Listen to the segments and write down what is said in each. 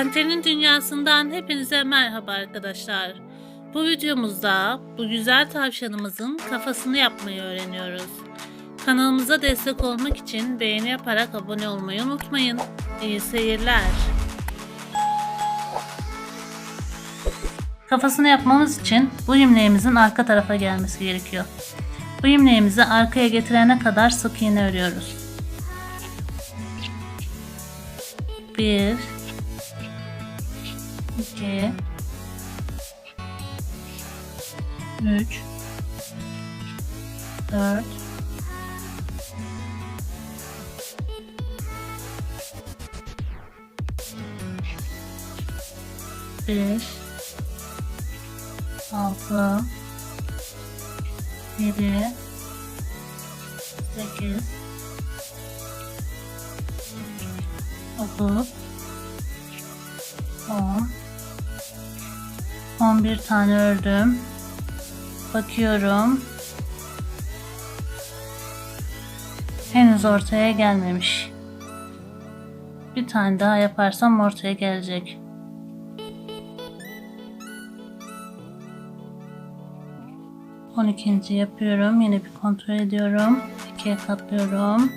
Tenten'in dünyasından hepinize merhaba arkadaşlar. Bu videomuzda bu güzel tavşanımızın kafasını yapmayı öğreniyoruz. Kanalımıza destek olmak için beğeni yaparak abone olmayı unutmayın. İyi seyirler. Kafasını yapmamız için bu imleğimizin arka tarafa gelmesi gerekiyor. Bu imleğimizi arkaya getirene kadar sık iğne örüyoruz. 1 2 3 4 5 6 7 8 9 10 11 tane ördüm. Bakıyorum. Henüz ortaya gelmemiş. Bir tane daha yaparsam ortaya gelecek. On ikinci yapıyorum. Yine bir kontrol ediyorum. İkiye katlıyorum.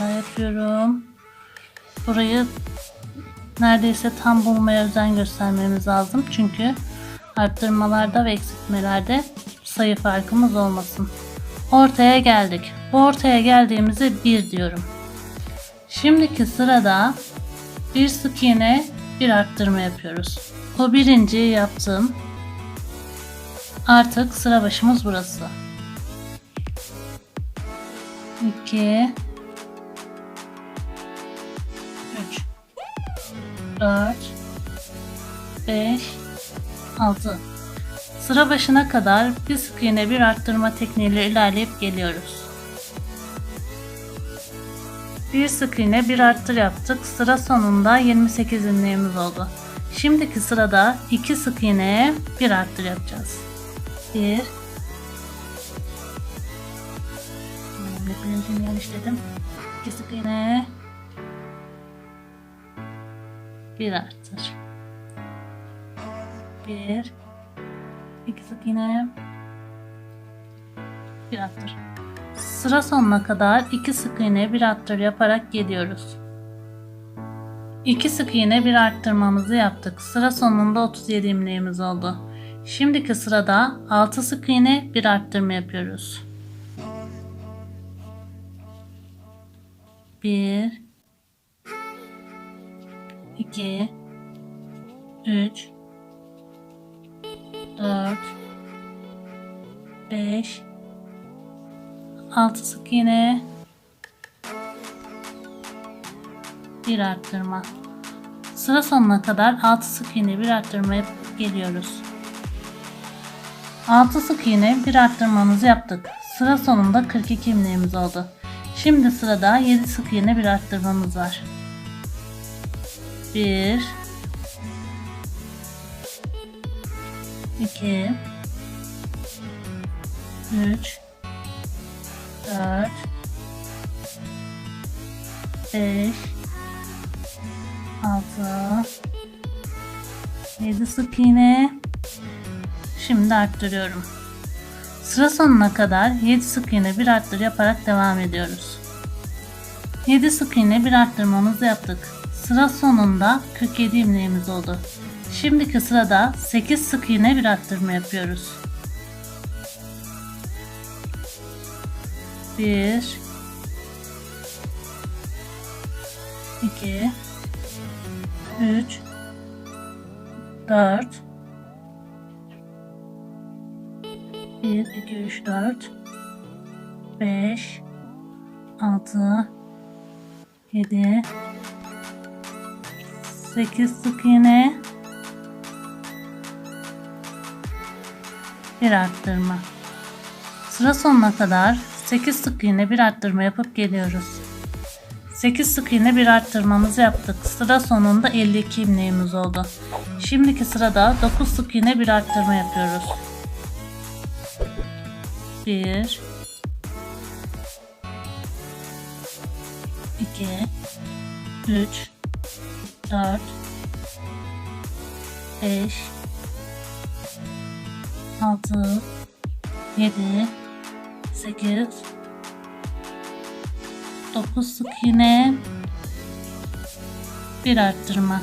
Daha yapıyorum. Burayı neredeyse tam bulmaya özen göstermemiz lazım. Çünkü arttırmalarda ve eksiltmelerde sayı farkımız olmasın. Ortaya geldik. Bu ortaya geldiğimizde 1 diyorum. Şimdiki sırada bir sık iğne bir arttırma yapıyoruz. Bu birinciyi yaptım. Artık sıra başımız burası. 2 4 5 6 Sıra başına kadar bir sık iğne bir arttırma tekniğiyle ilerleyip geliyoruz. Bir sık iğne bir arttır yaptık. Sıra sonunda 28 ilmeğimiz oldu. Şimdiki sırada 2 sık iğne bir arttır yapacağız. 1 Birincini yerleştirdim. 2 sık iğne bir arttır. Bir, iki sık iğne, bir arttır. Sıra sonuna kadar iki sık iğne bir arttır yaparak geliyoruz. İki sık iğne bir arttırmamızı yaptık. Sıra sonunda 37 ilmeğimiz oldu. Şimdiki sırada 6 sık iğne bir arttırma yapıyoruz. 1 2 3 4 5 6 sık iğne bir arttırma. Sıra sonuna kadar 6 sık iğne bir arttırma yapıp geliyoruz. 6 sık iğne bir arttırmamızı yaptık. Sıra sonunda 42 ilmeğimiz oldu. Şimdi sırada 7 sık iğne bir arttırmamız var 1 2 3 4 5 6 7 sık iğne. Şimdi arttırıyorum. Sıra sonuna kadar 7 sık iğne bir arttır yaparak devam ediyoruz. 7 sık iğne bir arttırmamızı yaptık sıra sonunda 47 ilmeğimiz oldu Şimdiki sırada 8 sık iğne bir arttırma yapıyoruz. 1 2 3 4 1 2 3 4 5 6 7 8 sık iğne bir arttırma. Sıra sonuna kadar 8 sık iğne bir arttırma yapıp geliyoruz. 8 sık iğne bir arttırmamızı yaptık. Sıra sonunda 52 ilmeğimiz oldu. Şimdiki sırada 9 sık iğne bir arttırma yapıyoruz. Bir. iki, Üç. Dört. Beş. Altı. Yedi. Sekiz. Dokuz sık iğne. Bir arttırma.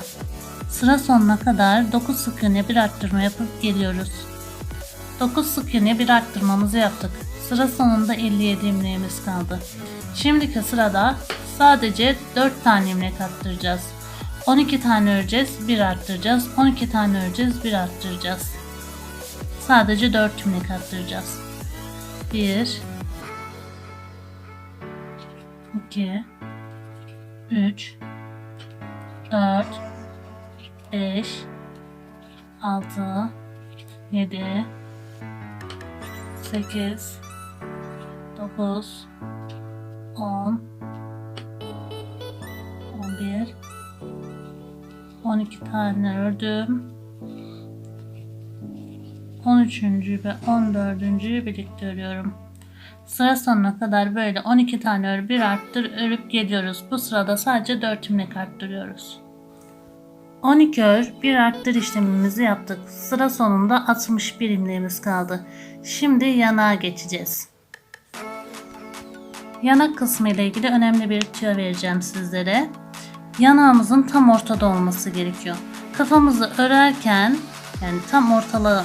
Sıra sonuna kadar 9 sık iğne bir arttırma yapıp geliyoruz. 9 sık iğne bir arttırmamızı yaptık. Sıra sonunda 57 ilmeğimiz kaldı. Şimdiki sırada sadece 4 tane ilmek arttıracağız. 12 tane öreceğiz, bir arttıracağız. 12 tane öreceğiz, bir arttıracağız. Sadece 4 ilmek arttıracağız. 1 2 3 4 5 6 7 8 9 10 12 tane ördüm 13. ve 14. birlikte örüyorum. Sıra sonuna kadar böyle 12 tane ör bir arttır örüp geliyoruz. Bu sırada sadece 4 ilmek arttırıyoruz. 12 ör bir arttır işlemimizi yaptık. Sıra sonunda 61 ilmeğimiz kaldı. Şimdi yanağa geçeceğiz. Yanak kısmı ile ilgili önemli bir tüyo vereceğim sizlere. Yanağımızın tam ortada olması gerekiyor. Kafamızı örerken yani tam ortalığı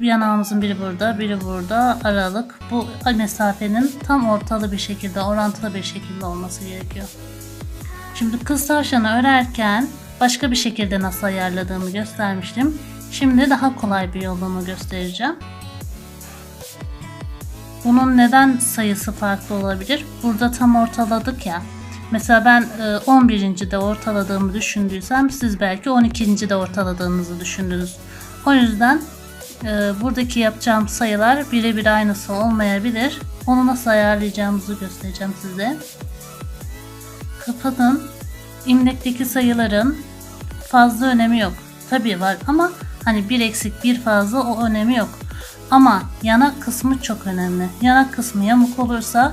yanağımızın biri burada, biri burada aralık. Bu mesafenin tam ortalı bir şekilde, orantılı bir şekilde olması gerekiyor. Şimdi kız tavşanı örerken başka bir şekilde nasıl ayarladığımı göstermiştim. Şimdi daha kolay bir yolunu göstereceğim. Bunun neden sayısı farklı olabilir? Burada tam ortaladık ya. Mesela ben 11. de ortaladığımı düşündüysem siz belki 12. de ortaladığınızı düşündünüz. O yüzden e, buradaki yapacağım sayılar birebir aynısı olmayabilir. Onu nasıl ayarlayacağımızı göstereceğim size. Kafanın imlekteki sayıların fazla önemi yok. Tabii var ama hani bir eksik bir fazla o önemi yok. Ama yanak kısmı çok önemli. Yanak kısmı yamuk olursa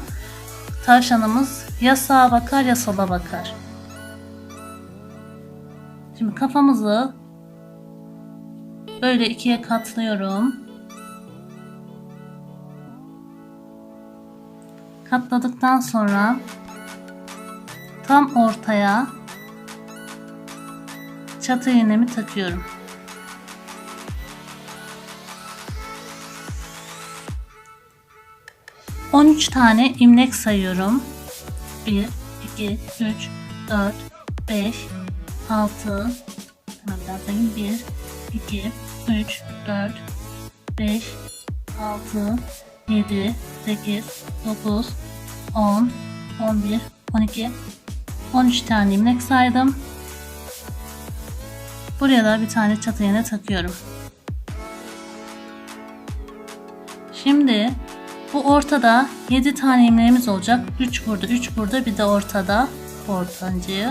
tavşanımız ya sağa bakar ya sola bakar. Şimdi kafamızı böyle ikiye katlıyorum. Katladıktan sonra tam ortaya çatı iğnemi takıyorum. On üç tane imlek sayıyorum. Bir, iki, üç, dört, beş, altı. Hemen biraz sayayım. Bir, iki, üç, dört, beş, altı, yedi, sekiz, dokuz, on, on bir, on iki, on üç tane imlek saydım. Buraya da bir tane çatı iğne takıyorum. Şimdi bu ortada 7 tane ilmeğimiz olacak. 3 burada, 3 burada, bir de ortada ortancıyı.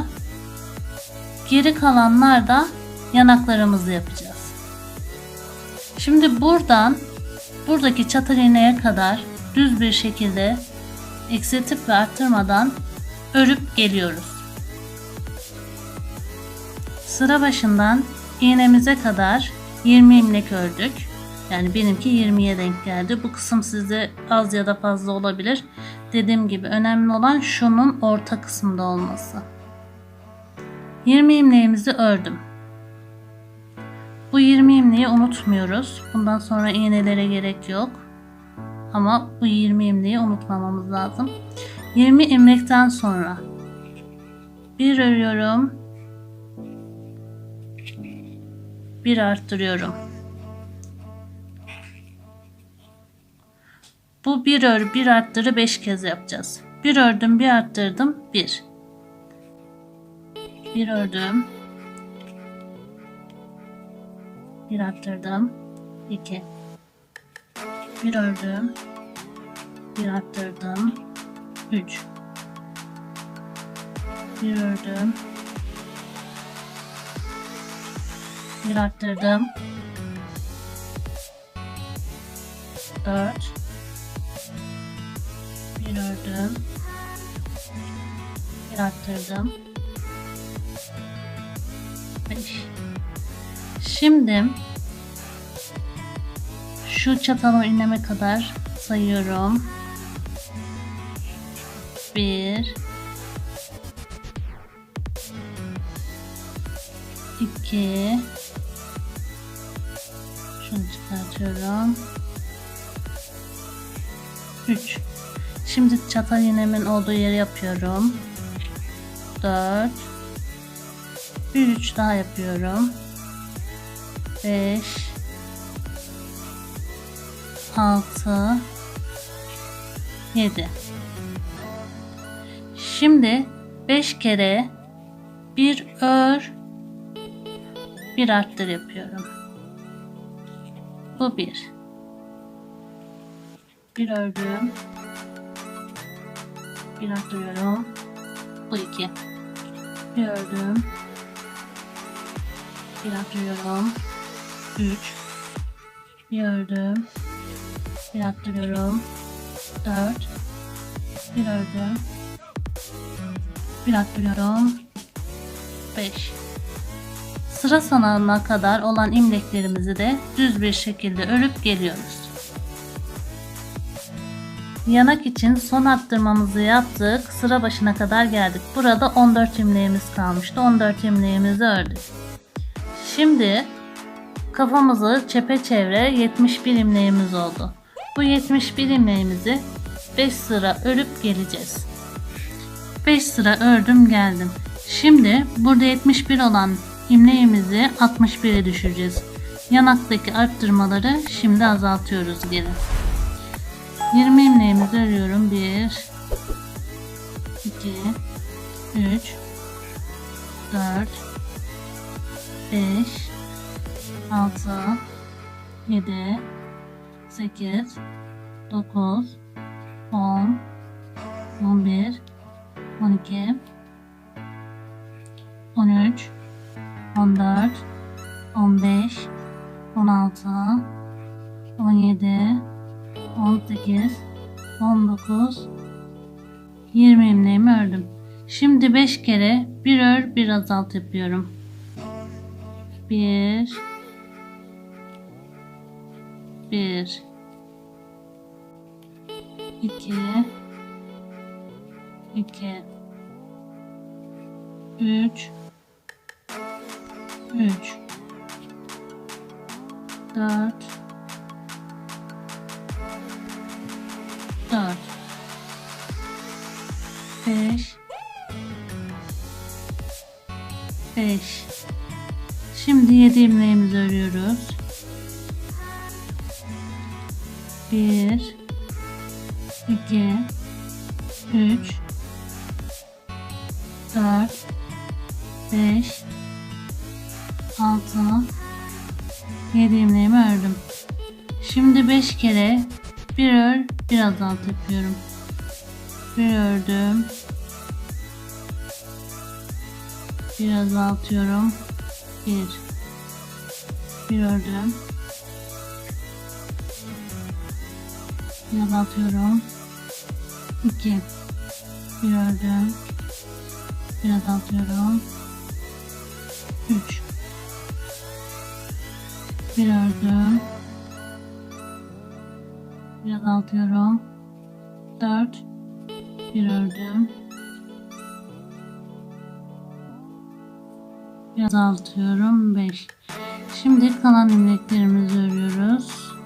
Geri kalanlar da yanaklarımızı yapacağız. Şimdi buradan buradaki çatı iğneye kadar düz bir şekilde eksiltip ve arttırmadan örüp geliyoruz. Sıra başından iğnemize kadar 20 ilmek ördük. Yani benimki 20'ye denk geldi. Bu kısım sizde az ya da fazla olabilir. Dediğim gibi önemli olan şunun orta kısmında olması. 20 ilmeğimizi ördüm. Bu 20 ilmeği unutmuyoruz. Bundan sonra iğnelere gerek yok. Ama bu 20 ilmeği unutmamamız lazım. 20 ilmekten sonra bir örüyorum. Bir arttırıyorum. Bu bir ör bir arttırı 5 kez yapacağız. Bir ördüm bir arttırdım 1. Bir. bir ördüm. Bir arttırdım 2. Bir ördüm. Bir arttırdım 3. Bir ördüm. Bir arttırdım. 4 Bir ördüm. Bir arttırdım. Şimdi şu çatalın inleme kadar sayıyorum. 1 2 Şimdi çatal iğnemin olduğu yeri yapıyorum. Dört. Bir üç daha yapıyorum. Beş. Altı. Yedi. Şimdi 5 kere bir ör bir arttır yapıyorum. Bu bir. Bir ördüm. Bir arttırıyorum. Bu iki. Bir ördüm. Bir arttırıyorum. Üç. Bir ördüm. Bir arttırıyorum. Dört. Bir ördüm. Bir arttırıyorum. 5. Sıra sonuna kadar olan imleklerimizi de düz bir şekilde örüp geliyoruz. Yanak için son arttırmamızı yaptık. Sıra başına kadar geldik. Burada 14 imleğimiz kalmıştı. 14 imleğimizi ördük. Şimdi kafamızı çepeçevre 71 imleğimiz oldu. Bu 71 imleğimizi 5 sıra örüp geleceğiz. 5 sıra ördüm geldim. Şimdi burada 71 olan imleğimizi 61'e düşüreceğiz. Yanaktaki arttırmaları şimdi azaltıyoruz geri. 20 imleğimizi örüyorum. 1 2 3 4 5 6 7 8 9 10 11 12 13 14 15 16 17 18 19 20 imleğimi ördüm. Şimdi 5 kere bir ör bir azalt yapıyorum. 1 1 2 2 3 3 4 4 7 ilmeğimizi örüyoruz. 1 2 3 4 5 6 7 ilmeğimi ördüm. Şimdi 5 kere bir ör bir azalt yapıyorum. Bir ördüm. Bir azaltıyorum. 1 bir ördüm, gördüm. Azaltıyorum. 2 Bir ördüm. Bir azaltıyorum. 3 Bir ördüm. Bir azaltıyorum. 4 Bir ördüm. Bir azaltıyorum. 5 kalan ilmeklerimizi örüyoruz.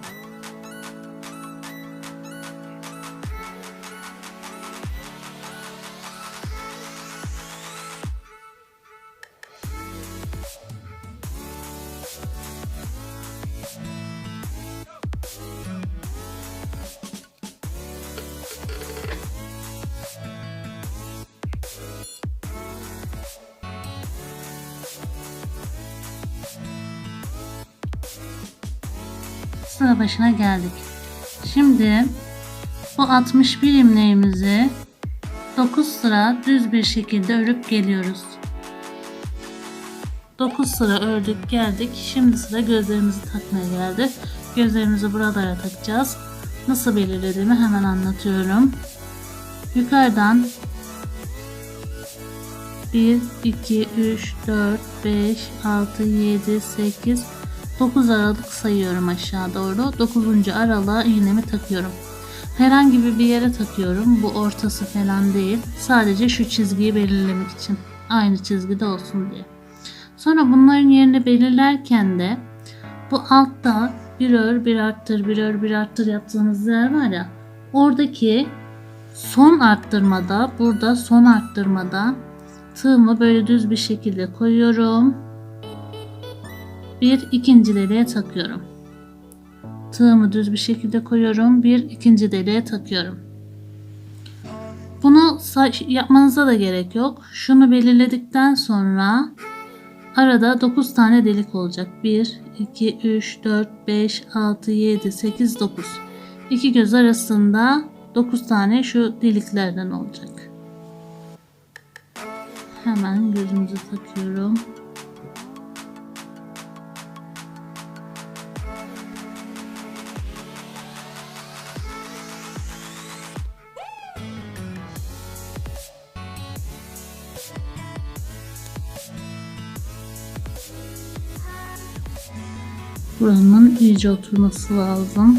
Başına geldik. Şimdi bu 61 imleğimizi 9 sıra düz bir şekilde örüp geliyoruz. 9 sıra ördük geldik. Şimdi sıra gözlerimizi takmaya geldi. Gözlerimizi buralara takacağız. Nasıl belirlediğimi hemen anlatıyorum. yukarıdan 1, 2, 3, 4, 5, 6, 7, 8, 9 aralık sayıyorum aşağı doğru. 9. aralığa iğnemi takıyorum. Herhangi bir yere takıyorum. Bu ortası falan değil. Sadece şu çizgiyi belirlemek için. Aynı çizgide olsun diye. Sonra bunların yerini belirlerken de bu altta bir ör bir arttır bir ör bir arttır yaptığınız yer var ya oradaki son arttırmada burada son arttırmada tığımı böyle düz bir şekilde koyuyorum. Bir ikinci deliğe takıyorum. Tığımı düz bir şekilde koyuyorum. Bir ikinci deliğe takıyorum. Bunu yapmanıza da gerek yok. Şunu belirledikten sonra arada 9 tane delik olacak. 1, 2, 3, 4, 5, 6, 7, 8, 9. İki göz arasında 9 tane şu deliklerden olacak. Hemen gözümüzü takıyorum. Buranın iyice oturması lazım.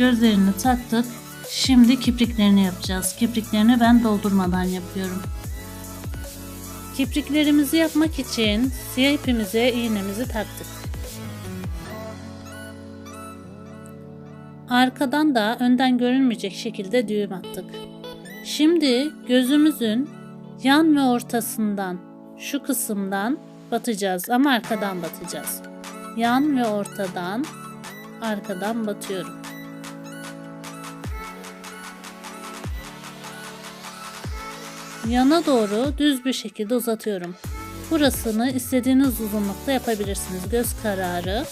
Gözlerini taktık. Şimdi kipriklerini yapacağız. Kipriklerini ben doldurmadan yapıyorum. Kipriklerimizi yapmak için siyah ipimize iğnemizi taktık. Arkadan da önden görünmeyecek şekilde düğüm attık. Şimdi gözümüzün yan ve ortasından şu kısımdan batacağız ama arkadan batacağız. Yan ve ortadan arkadan batıyorum. Yana doğru düz bir şekilde uzatıyorum. Burasını istediğiniz uzunlukta yapabilirsiniz. Göz kararı.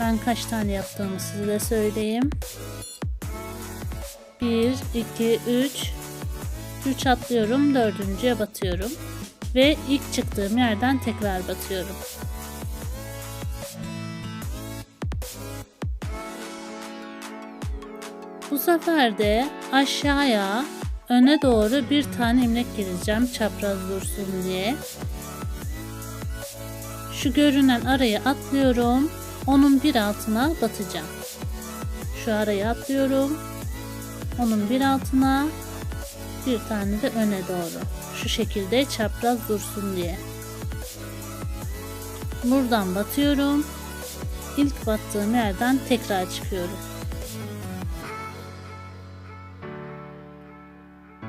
Ben kaç tane yaptığımı size söyleyeyim. 1, 2, 3. 3 atlıyorum. Dördüncüye batıyorum. Ve ilk çıktığım yerden tekrar batıyorum. Bu sefer de aşağıya öne doğru bir tane imlek gireceğim çapraz dursun diye. Şu görünen arayı atlıyorum. Onun bir altına batacağım. Şu arayı atlıyorum. Onun bir altına bir tane de öne doğru. Şu şekilde çapraz dursun diye. Buradan batıyorum. İlk battığım yerden tekrar çıkıyorum.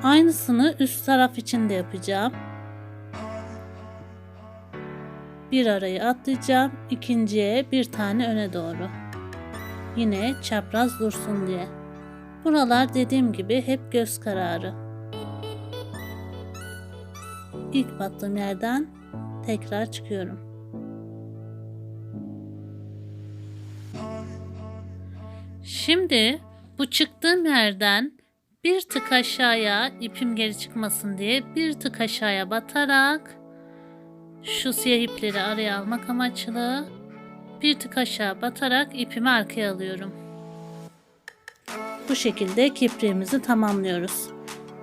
Aynısını üst taraf için de yapacağım. Bir arayı atlayacağım. ikinciye bir tane öne doğru. Yine çapraz dursun diye. Buralar dediğim gibi hep göz kararı. İlk battığım yerden tekrar çıkıyorum. Şimdi bu çıktığım yerden bir tık aşağıya ipim geri çıkmasın diye bir tık aşağıya batarak şu siyah ipleri araya almak amaçlı bir tık aşağı batarak ipimi arkaya alıyorum. Bu şekilde kipriğimizi tamamlıyoruz.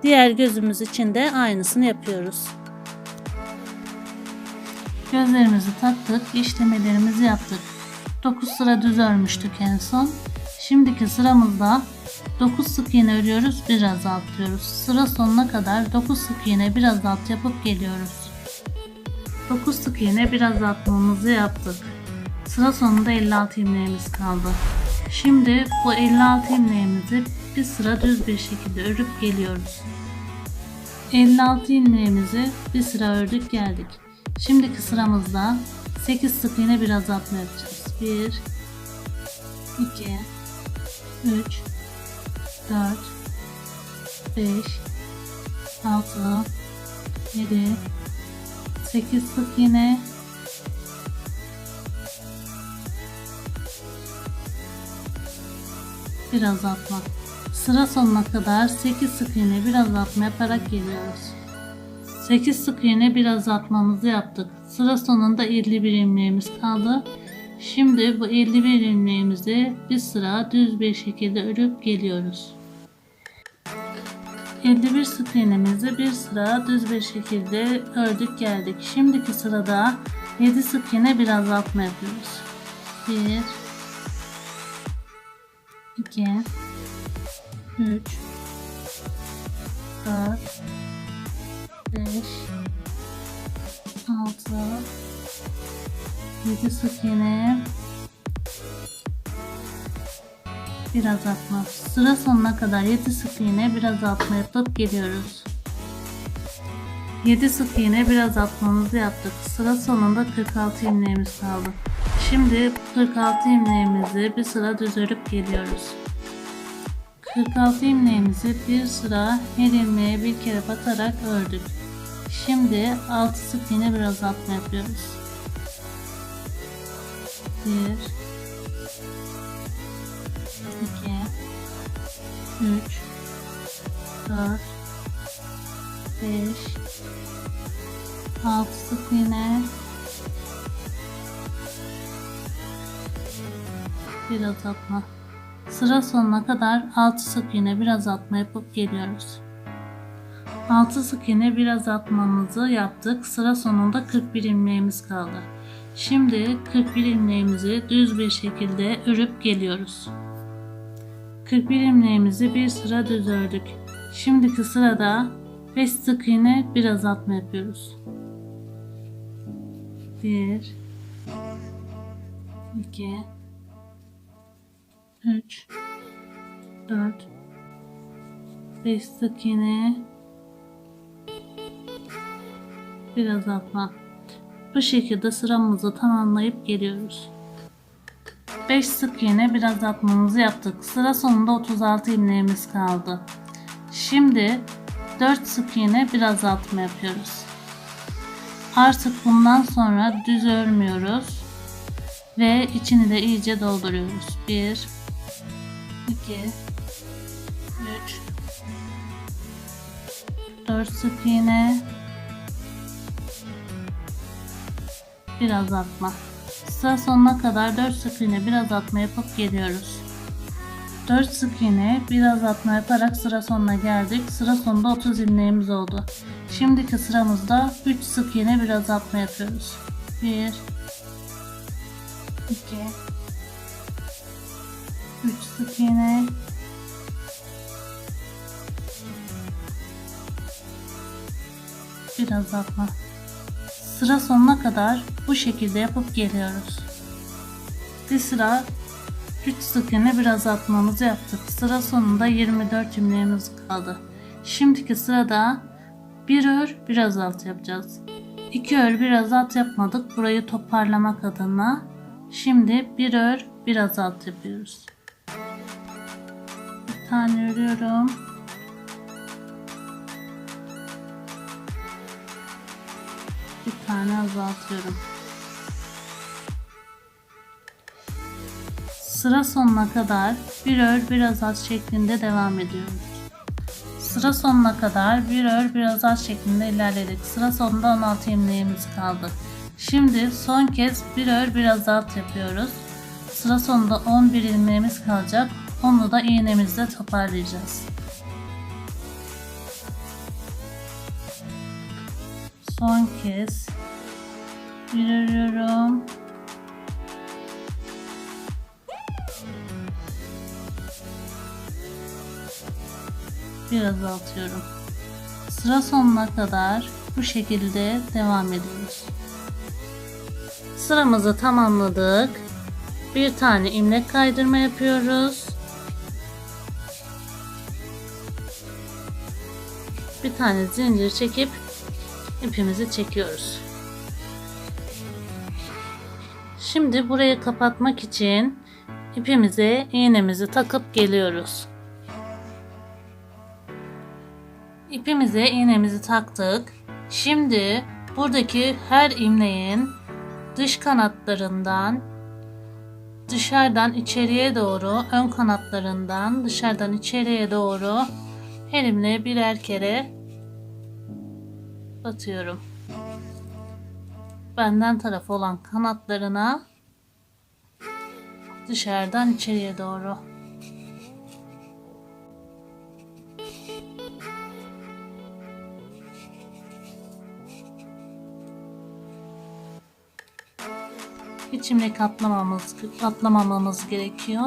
Diğer gözümüz için de aynısını yapıyoruz. Gözlerimizi taktık, işlemelerimizi yaptık. 9 sıra düz örmüştük en son. Şimdiki sıramızda 9 sık iğne örüyoruz, biraz atlıyoruz. Sıra sonuna kadar 9 sık iğne biraz alt yapıp geliyoruz. 9 sık iğne biraz atmamızı yaptık. Sıra sonunda 56 ilmeğimiz kaldı. Şimdi bu 56 ilmeğimizi bir sıra düz bir şekilde örüp geliyoruz. 56 ilmeğimizi bir sıra ördük geldik. Şimdiki sıramızda 8 sık iğne biraz azaltma yapacağız. 1 2 3 4 5 6 7 8 sık iğne bir azaltma. Sıra sonuna kadar 8 sık iğne bir azaltma yaparak geliyoruz. 8 sık iğne bir azaltmamızı yaptık. Sıra sonunda 51 ilmeğimiz kaldı. Şimdi bu 51 ilmeğimizi bir sıra düz bir şekilde örüp geliyoruz. 51 sık iğnemizi bir sıra düz bir şekilde ördük geldik. Şimdiki sırada 7 sık iğne bir azaltma yapıyoruz. 1 2 3 4 5 6 7 sık iğne bir azaltma. Sıra sonuna kadar 7 sık iğne bir azaltma yapıp geliyoruz. 7 sık iğne bir azaltmamızı yaptık. Sıra sonunda 46 ilmeğimiz kaldı. Şimdi 46 ilmeğimizi bir sıra düz örüp geliyoruz. 46 ilmeğimizi bir sıra her ilmeğe bir kere batarak ördük. Şimdi 6 sık iğne bir azaltma yapıyoruz. 1 3 4 5 6 sık iğne bir azaltma. Sıra sonuna kadar 6 sık iğne bir azaltma yapıp geliyoruz. 6 sık iğne bir azaltmamızı yaptık. Sıra sonunda 41 ilmeğimiz kaldı. Şimdi 41 ilmeğimizi düz bir şekilde örüp geliyoruz. 41 ilmeğimizi bir sıra düz ördük. Şimdiki sırada 5 sık iğne bir azaltma yapıyoruz. 1 2 3 4 5 sık iğne bir azaltma. Bu şekilde sıramızı tamamlayıp geliyoruz. 5 sık iğne bir azaltmamızı yaptık. Sıra sonunda 36 ilmeğimiz kaldı. Şimdi 4 sık iğne bir azaltma yapıyoruz. Artık bundan sonra düz örmüyoruz ve içini de iyice dolduruyoruz. 1 2 3 4 sık iğne bir azaltma. Sıra sonuna kadar 4 sık iğne bir azaltma yapıp geliyoruz. 4 sık iğne bir azaltma yaparak sıra sonuna geldik. Sıra sonunda 30 ilmeğimiz oldu. Şimdiki sıramızda 3 sık iğne bir azaltma yapıyoruz. 1 2 3 sık iğne bir azaltma. Sıra sonuna kadar bu şekilde yapıp geliyoruz. Bir sıra 3 sık iğne bir azaltmamızı yaptık. Sıra sonunda 24 ilmeğimiz kaldı. Şimdiki sırada bir ör bir azalt yapacağız. 2 ör bir azalt yapmadık. Burayı toparlamak adına. Şimdi bir ör bir azalt yapıyoruz. Bir tane örüyorum. Bir tane azaltıyorum. Sıra sonuna kadar bir ör bir azalt şeklinde devam ediyoruz. Sıra sonuna kadar bir ör bir azalt şeklinde ilerledik. Sıra sonunda 16 ilmeğimiz kaldı. Şimdi son kez bir ör bir azalt yapıyoruz. Sıra sonunda 11 ilmeğimiz kalacak. Onu da iğnemizle toparlayacağız. Son kez bir örüyorum. Bir azaltıyorum. Sıra sonuna kadar bu şekilde devam ediyoruz. Sıramızı tamamladık. Bir tane ilmek kaydırma yapıyoruz. Bir tane zincir çekip ipimizi çekiyoruz. Şimdi burayı kapatmak için ipimize iğnemizi takıp geliyoruz. İpimize iğnemizi taktık. Şimdi buradaki her ilmeğin dış kanatlarından dışarıdan içeriye doğru, ön kanatlarından dışarıdan içeriye doğru elimle birer kere batıyorum. Benden tarafı olan kanatlarına dışarıdan içeriye doğru. Hiç ilmek atlamamamız, atlamamamız gerekiyor.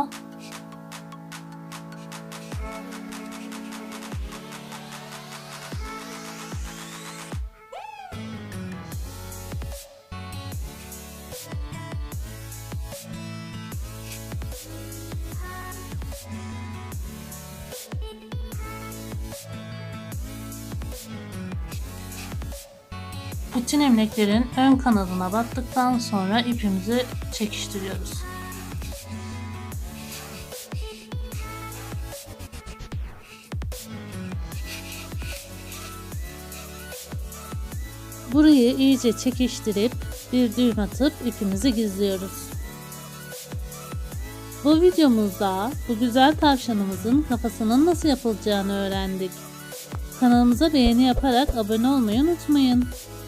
Bütün ilmeklerin ön kanadına battıktan sonra ipimizi çekiştiriyoruz. Burayı iyice çekiştirip bir düğüm atıp ipimizi gizliyoruz. Bu videomuzda bu güzel tavşanımızın kafasının nasıl yapılacağını öğrendik. Kanalımıza beğeni yaparak abone olmayı unutmayın.